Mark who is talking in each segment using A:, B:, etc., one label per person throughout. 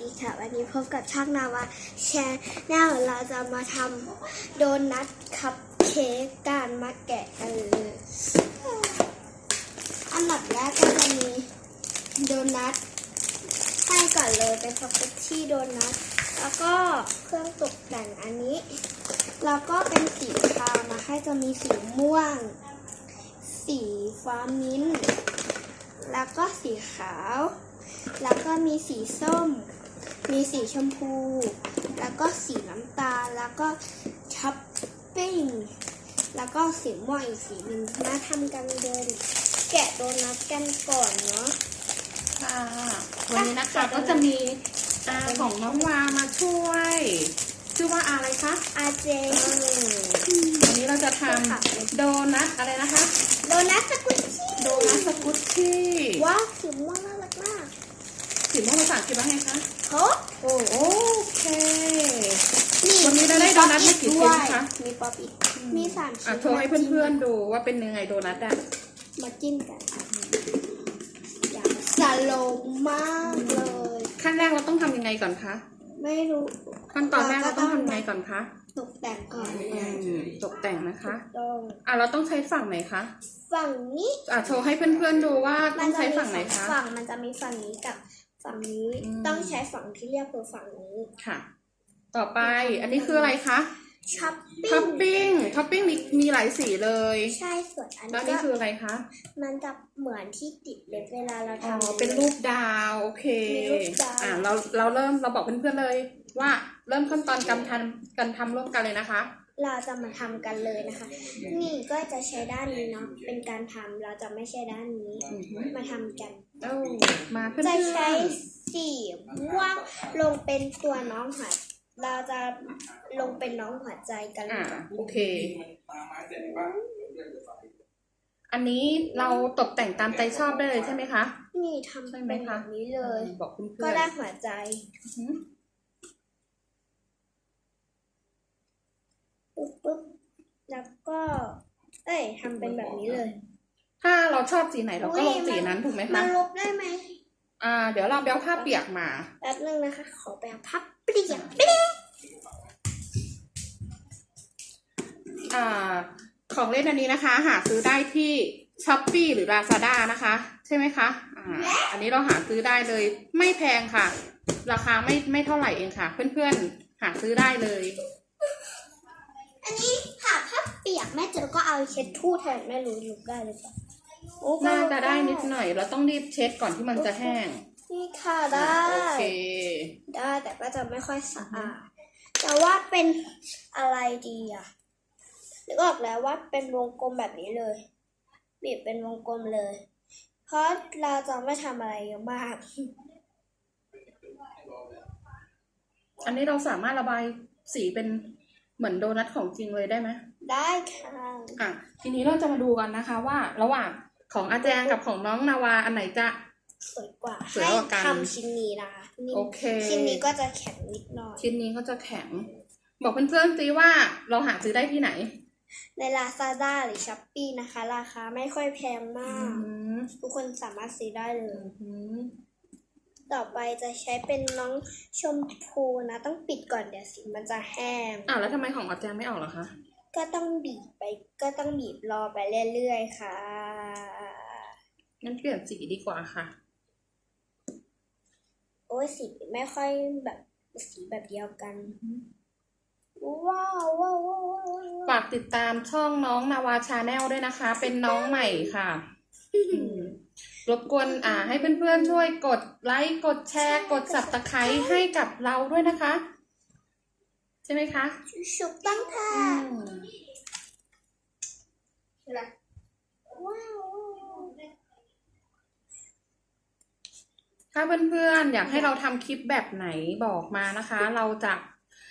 A: ดีค่ะ วันนี้พบกับช่องนาวาแชร์แนลเราจะมาทำโดนัทคัพเค้กการมาแกะกันเลยอันดับแรกก็จะมีโดนัทให้ก่อนเลยเป็นสปาเกตตี้โดนัทแล้วก็เครื่องตกแต่งอันนี้ แล้วก็เป็นสีคาวมาให้จะมีสีม่วง สีฟ้ามิ้นท์แล้วก็สีขาวแล้วก็มีสีส้ม มีสีชมพู แล้วก็สีน้ำตาล แล้วก็ช็อปปิ้ง แล้วก็สีม่วงอีกสีหนึ่งมาทำกันเดิน แกะโดนัทกันก่อนเนาะ
B: ค่ะวันนี้นะคะก็จะมีอาของน้องวามาช่วย ชื่อว่าอาอะไรคะ
A: อาเจ
B: วันนี้เราจะทำโดนัทอะไรนะคะ
A: โดนัทสกุชชี่
B: โดนัทสกุตชี่
A: ว้าวสีม่วงน่ารักมาก
B: สีม่วงภาษาอังกฤษว่าไงคะ
A: โอ้
B: โอเค วันนี้เราได้โดนัทมากี่ชิ้นคะ
A: มีป๊อปอิทมีสามชิ้
B: อะ
A: น
B: โชว์ให้เพื่อนๆดูว่าเป็นยังไงโดนัทอะ
A: มาจิ้มกันอย่างสโลว์มากเลย
B: ขั้นแรกเราต้องทำยังไงก่อนคะ
A: ไม่รู้
B: ขั้นตอนแรกเราต้องทำยังไงก่อนคะ
A: ตกแต่งก่อนเลย
B: อืมตกแต่งนะคะ
A: ต้อง
B: อะเราต้องใช้ฝั่งไหนคะ
A: ฝั่งนี้
B: อะโชว์ให้เพื่อนๆดูว่าต้องใช้ฝั่งไหน
A: สอ
B: คะ
A: ฝั่งมันจะมีฝั่งนี้กับ ฝั่งนี้
B: อืม
A: ต้องใช้ฝั่งที่เรียกคือฝั่งนี้
B: ค่ะ ต่อไปอันนี้คืออะไรคะ
A: ช้อป
B: ท็อป
A: ปิ้ง
B: ปิ้งท็อปปิ้งมีมีหลายสีเลย
A: ใช่ส่วนอัน
B: แล้ว
A: นี้
B: นี่
A: ก็
B: คืออะไรคะ
A: มันจะเหมือนที่ติดเล็บเวลาเรา
B: อ๋อ
A: ทำ
B: เป็นรูปดาวโอเค
A: มีรูปดาว
B: อ่าเราเราเริ่มเราบอกเพื่อนๆเลย ว่าเริ่มขั้นตอนการทำการทำร่วมกันเลยนะคะ
A: เราจะมาทำกันเลยนะคะ นี่ก็จะใช้ด้านนี้เนาะเป็นการทำเราจะไม่ใช่ด้านนี้
B: อือฮึ
A: มาทำกัน
B: เอ้ามาเพื่อน
A: จะ
B: ๆ
A: ใช้สีม่วงลงเป็นตัวน้องหัวเราจะลงเป็นน้องหัวใจกัน
B: อ่าโอเค อันนี้เราตกแต่งตามใจชอบได้เลยใช่ไหมคะ
A: นี่ทำ
B: ใช่
A: เป็น
B: ไหม
A: แบ
B: คะ
A: บนี้เลย
B: บอกเพื่อนๆ
A: ก็ได้หัวใจ
B: อือฮึ
A: ปุ๊บปุ๊บแล้วก็ เอ้ยทำเป็นแบบนี้เลย
B: ถ้าเราชอบสีไหนเราก็ลงสีนั้นถูกไหม
A: มั
B: คะ
A: นลบได้ไหม
B: อ่า เดี๋ยวเราไปเอาผ้าเปียกมา
A: แป๊บนึงนะคะ ขอไปเอาพับเปลี่ยนไปเลย
B: อ่า ของเล่นอันนี้นะคะ หาซื้อได้ที่ช้อปปีหรือ Lazada นะคะ ใช่ไหมคะ อ่า อันนี้เราหาซื้อได้เลย ไม่แพงค่ะ ราคาไม่ไม่เท่าไหร่เองค่ะ เพื่อนๆหาซื้อได้เลย
A: แม่เจอก็เอาเช็ดทู่แทนไม่รู้ลุกได้หรือเปล่าโอ้ก็
B: น่าจะได้นิดหน่อย เราต้องรีบเช็ดก่อนที่มันจะแห้ง
A: นี่ค่ะได้
B: โอเค
A: ได้แต่ก็จะไม่ค่อยสะอาดแต่ว่าเป็นอะไรดีอะนึกออกแล้วว่าเป็นวงกลมแบบนี้เลย บีบเป็นวงกลมเลย เพราะเราจะไม่ทำอะไรเยอะมาก
B: อันนี้เราสามารถระบายสีเป็นเหมือนโดนัทของจริงเลยได้ไหม
A: ได้ค่ะ
B: อะทีนี้เราจะมาดูกันนะคะว่าระหว่างของอาแจงกับของน้องนาวาอันไหนจะ
A: สวยกว่า
B: สวย
A: ให้
B: กว่ากัน
A: ทำชิ้นนี้นะคะนี่
B: โอเค
A: ชิ้นนี้ก็จะแข็งนิดหน่อย
B: ชิ้นนี้ก็จะแข็ง บอกเพื่อนๆสิว่าเราหาซื้อได้ที่ไหน
A: ใน Lazada หรือ Shopee นะคะ ราคาไม่ค่อยแพงมาก
B: อืม
A: ทุกคนสามารถซื้อได้เลย
B: อืม
A: ต่อไปจะใช้เป็นน้องชมพูนะ ต้องปิดก่อนเดี๋ยวสีมันจะแห้ง
B: อะแล้วทำไมของอาแจงไม่ออกล่ะคะ
A: ก็ต้องบีบไป ก็ต้องบีบรอไปเรื่อยๆค่ะ
B: งั้นเปลี่ยนสีดีกว่าค่ะ
A: โอ้ยสีไม่ค่อยแบบสีแบบเดียวกัน ว้าวว้าวว้าวว้าวว้าว
B: ฝากติดตามช่องน้องนาวาชาแนลด้วยนะคะ เป็นน้องใหม่ค่ะอืมรบกวนอ่า ให้เพื่อนๆช่วยกดไลค์ กดแชร์ กดสับตะไคร้ให้กับเราด้วยนะคะ ใช่ไหมคะ
A: ฉุกต้องค่ะ
B: อืม
A: ว้าว
B: ถ้าเพื่อนๆอยากให้เราทำคลิปแบบไหนบอกมานะคะ เราจะ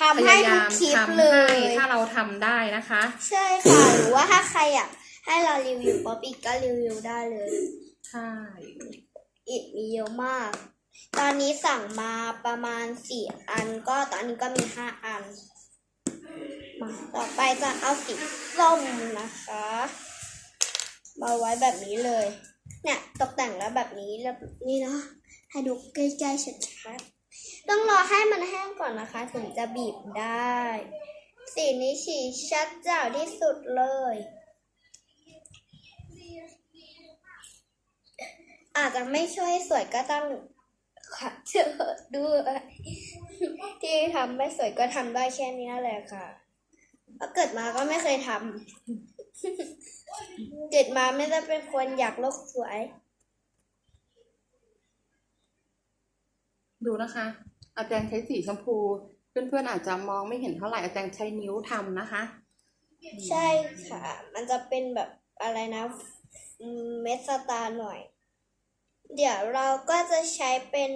A: ทำ
B: พ
A: ให้
B: ยา
A: ทุก
B: ยาม
A: คลิป
B: ทำ
A: เล
B: ให้
A: ย
B: ถ้าเราทำได้นะคะ
A: ใช่ค่ะหรือว่าถ้าใครอยากให้เรารีวิวป๊อปอีกก็รีวิวได้เลย
B: ใช่
A: อิดมีเยอะมาก ตอนนี้สั่งมาประมาณสี่อันก็ตอนนี้ก็มีห้าอันมาต่อไปจะเอาสีส้มนะคะ มาไว้แบบนี้เลย เนี่ยตกแต่งแล้วแบบนี้แล้วนี่เนาะให้ดูใกล้ๆชัดๆเรอให้มันแห้งก่อนนะคะ ถึงจะบีบได้ สีนี้ฉีชัดเจ้าที่สุดเลยอาจจะไม่ช่วยสวยก็ต้อง ขอเชิญด้วยที่ทำไม่สวยก็ทำได้แค่นี้แหละค่ะเพราะเกิดมาก็ไม่เคยทำเกิดมาไม่ได้เป็นคนอยากโลกสวย
B: ดูนะคะ อาจารย์ใช้สีชมพู เพื่อนๆอาจจะมองไม่เห็นเท่าไหร่อาจารย์ใช้นิ้วทำนะคะ
A: ใช่ค่ะ มันจะเป็นแบบอะไรนะอืมเม็ดสตาร์หน่อย เดี๋ยวเราก็จะใช้เป็น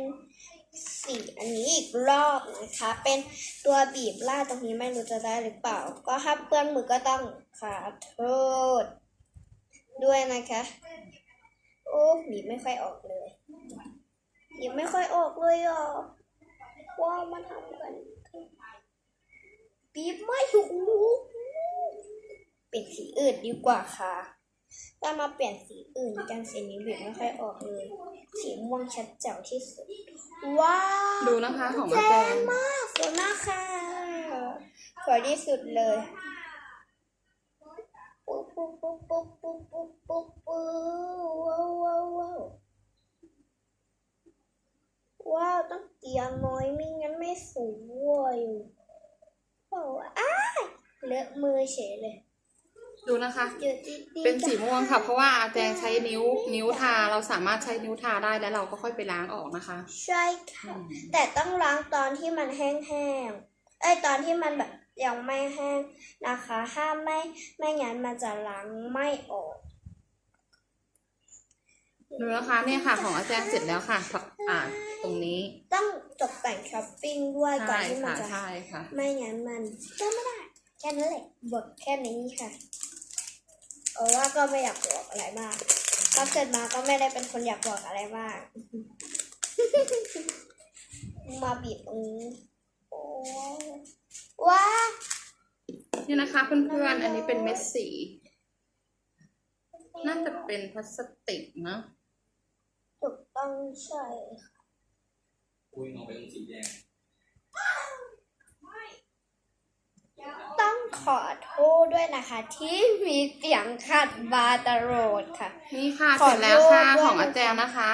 A: สีอันนี้อีกรอบนะคะ เป็นตัวบีบล่าตรงนี้ไม่รู้จะได้หรือเปล่า ก็ถ้าเปื้อนมือก็ต้องขอโทษ ด้วยนะคะ โอ้บีบไม่ค่อยออกเลยบีบไม่ค่อยออกเลยอะว่ามันทำกันบีบไม่ถูกเปลี่ยนสีอื่นดีกว่าค่ะ ถ้ามาเปลี่ยนสีอื่นกันสีนี้บีบไม่ค่อยออกเลย สีม่วงชัดแจ๋วที่สุด ว้าว
B: ดูนะคะของ
A: แจ๋
B: อาจารย์
A: มากสวยมากค่ะสวยที่สุดเลยปุ๊บปุ๊บปุ๊บปุ๊บปุ๊บปุ๊บปุ๊บปุ๊บว้าวว้าวว้าวว้าวต้องเตียงน้อยไม่งั้นไม่สวยว้าวอ้ายเลอะมือเฉยเลย
B: ดูนะคะ
A: อยู่ดีๆ
B: เป็นสีม่วงค่ะ เพราะว่าอาจารย์ใช้นิ้วนิ้วทาเราสามารถใช้นิ้วทาได้แล้วเราก็ค่อยไปล้างออกนะคะ
A: ใช่ค่ะ แต่ต้องล้างตอนที่มันแห้งๆ เอ้ยตอนที่มันแบบยังไม่แห้งนะคะถ้าไม่ไม่งั้นมันจะล้างไม่ออก
B: ดูนะคะเนี่ยค่ะ ของอาจารย์เสร็จแล้วค่ะอ่าตรงนี้
A: ต้องตกแต่งช้อปปิ้งด้วยก่อน
B: ใช่
A: ที่มัน
B: ค่ะ
A: จะ
B: ใช่ค่ะ
A: ไม่งั้นมันก็ไม่ได้ แค่นั้นแหละบทแค่นี้ค่ะเพ ราะว่าก็ไม่อยากบอกอะไรมากพอเกิดมาก็ไม่ได้เป็นคนอยากบอกอะไรมาก มาบีบตรงนี้โอ้ว้า
B: นี่นะคะเพื่อนๆ อันนี้เป็นเม็ดสี น่าจะเป็นพลาสติกเนอะ
A: ถูกต้องใช่
C: คุยออกไปตรงสีแดง
A: ต้อง ขอโทษด้วยนะคะ ที่มีเสียงขัดบาตลอดค่ะ
B: นี่ค่ะ
A: ขอ
B: เสร็จแล้วค่ะ
A: โทษด้วย
B: ของอาจารย์นะคะ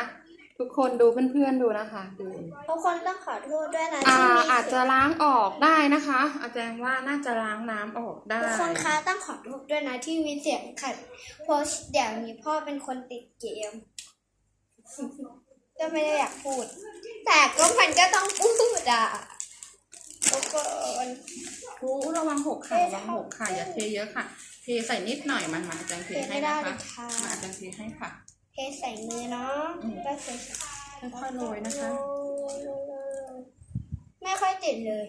B: ทุกคนดูเพื่อนๆดูนะคะดู
A: ทุกคนต้องขอโทษด้วยนะ
B: อ่า
A: ที่มี
B: อาจจะ
A: เสียง
B: ล้างออกได้นะคะ อาจารย์ว่าน่าจะล้างน้ำออกได้
A: ทุกคนคะต้องขอโทษด้วยนะที่มีเสียงขัดเพราะเดี๋ยวนี้พ่อเป็นคนติดเกม ก็ไม่ได้อยากพูด แต่ก็มันก็ต้องพูดอะ ทุกคน
B: ทูระวังหกค่ะระวังหกค่ะอย่าเทเยอะค่ะ เทใส่นิดหน่อยมามาอาจารย์เท
A: เท
B: ให้
A: ไม่ได้
B: นะ
A: เล
B: คะ
A: ยค่ะ
B: มาอาจารย์เทให้ค่ะ
A: เทใส่มือเนาะ
B: อืม
A: ก็เท
B: ค่อยๆโรยนะคะ
A: ไม่ค่อยติดเลย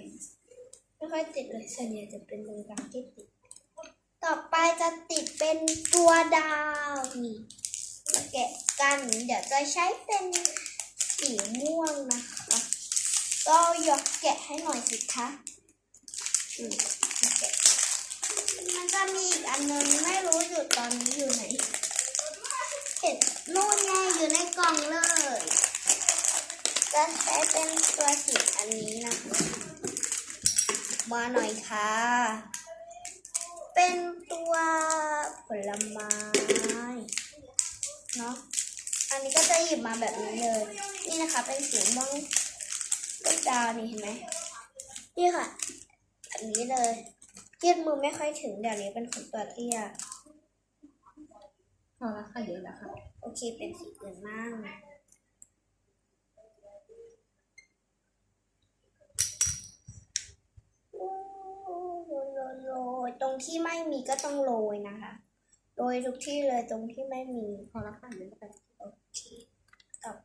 A: ไม่ค่อยติดเลยส่วนใหญ่จะเป็นมือบางที่ติด ต่อไปจะติดเป็นตัวดาวนี่มาแกะกัน เดี๋ยวจะใช้เป็นสีม่วงนะคะ ก็ยกแกะให้หน่อยสิคะอืมันจะมีอีกอันนึงไม่รู้อยู่ตอนนี้อยู่ไหนเห็นนู่นไงอยู่ในกล่องเลยจะใช้เป็นตัวสีอันนี้นะมาหน่อยค่ะ เป็นตัวผลไม้เนาะอันนี้ก็จะหยิบมาแบบนี้เลย นี่นะคะเป็นสีม่วง ดาวนี่เห็นไหมนี่ค่ะแบบนี้เลยยืดมือไม่ค่อยถึงเดี๋ยวนี้เป็นคนตัวเตี้ย
B: พอแล้วค่ะเยอะแล้วค่ะ
A: โอเคเป็นสีอื่นบ้างโรยตรงที่ไม่มีก็ต้องโรยนะคะโรยทุกที่เลยตรงที่ไม่มี
B: พอแล้วค่ะเยอะแล้ว
A: โอเคกับ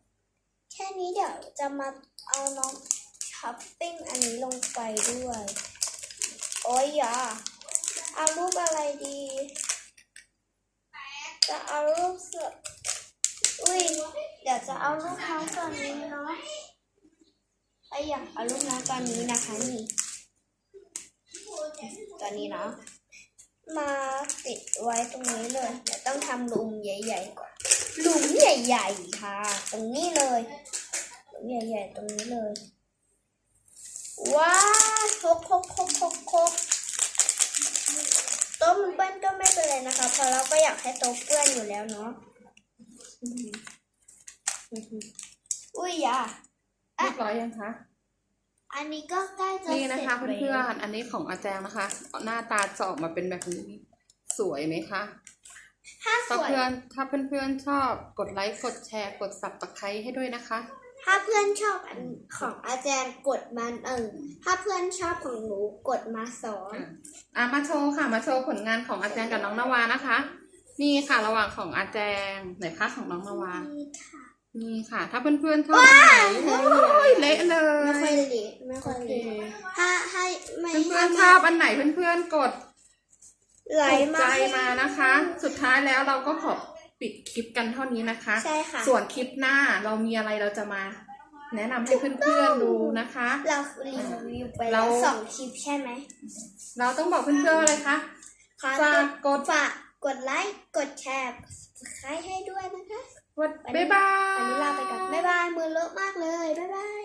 A: แค่นี้เดี๋ยวจะมาเอาน้อง ช้อปปิ้งอันนี้ลงไปด้วย โอ้ยอย่าเอารูปอะไรดี จะเอารูปเสืออุ้ย เดี๋ยวจะเอารูปน้องตัวนี้เนาะไออยากเอารูปน้องตัวนี้นะคะนี่ตัวนี้เนาะ มาติดไว้ตรงนี้เลยเดี๋ยวต้องทำหลุมใหญ่ๆก่อนหลุมใหญ่ ๆ ค่ะ ตรงนี้เลยหลุมใหญ่ ๆ ตรงนี้เลย ว้าคกคกคกคกคกโต๊ะมันเปื้อนก็ไม่เป็นไรนะคะเพราะเราก็อยากให้โต๊ะเปื้อนอยู่แล้วเนาะอุ้ยอะ
B: เรียบร้อยยังคะ
A: อันนี้ก็ใกล้จะเสร็
B: นี่นะคะเพื่อนๆอันนี้ของอาแจงนะคะ หน้าตาจะอกมาเป็นแบบนี้ สวยไหมคะ
A: ถ้า
B: เพื่อนถ้าเพื่อนๆชอบกดไลค์กดแชร์กดสับตะไคร้ให้ด้วยนะคะ
A: ถ้าเพื่อนชอบอันของอาจารย์กดมาเออถ้าเพื่อนชอบของหนูกดมาสอง
B: อะมาโชว์ค่ะ มาโชว์ผลงานของอาแจงกับน้องนาวานะคะ นี่ค่ะระหว่างของอาแจงไหนคะของน้องนาวา
A: นี่ค่ะ
B: นี่ค่ะ ถ้าเพื่อนๆชอบอันไหนโอ้ยเละเล
A: ไม่ค่อย
B: ย
A: เละไม่ค่อย
B: โอเค
A: เละถ้าให้ไม่
B: เพื่อนๆชอบอันไหนเพื่อนๆกด
A: ไหล
B: ถูก
A: มา
B: ใจมานะคะ สุดท้ายแล้วเราก็ขอ ปิดคลิปกันเท่านี้นะคะ
A: ใช่ค่ะ
B: ส่วนคลิปหน้าเรามีอะไรเราจะมา แนะนำให้เพื่อนๆดูนะคะ
A: เรารีวิวไป
B: เรา
A: แล้วสองคลิปใช่ไหม
B: เราต้องบอกเพื่อนๆว่าอะไรคะ
A: ขอ
B: ฝากกด
A: ฝากกดไลค์กดแชร์ใครให้ด้วยนะคะ
B: วัดบ๊ายบาย
A: อันนี้ลาไปก่อนบ๊ายบายมือเลอะมากเลย บ๊ายบาย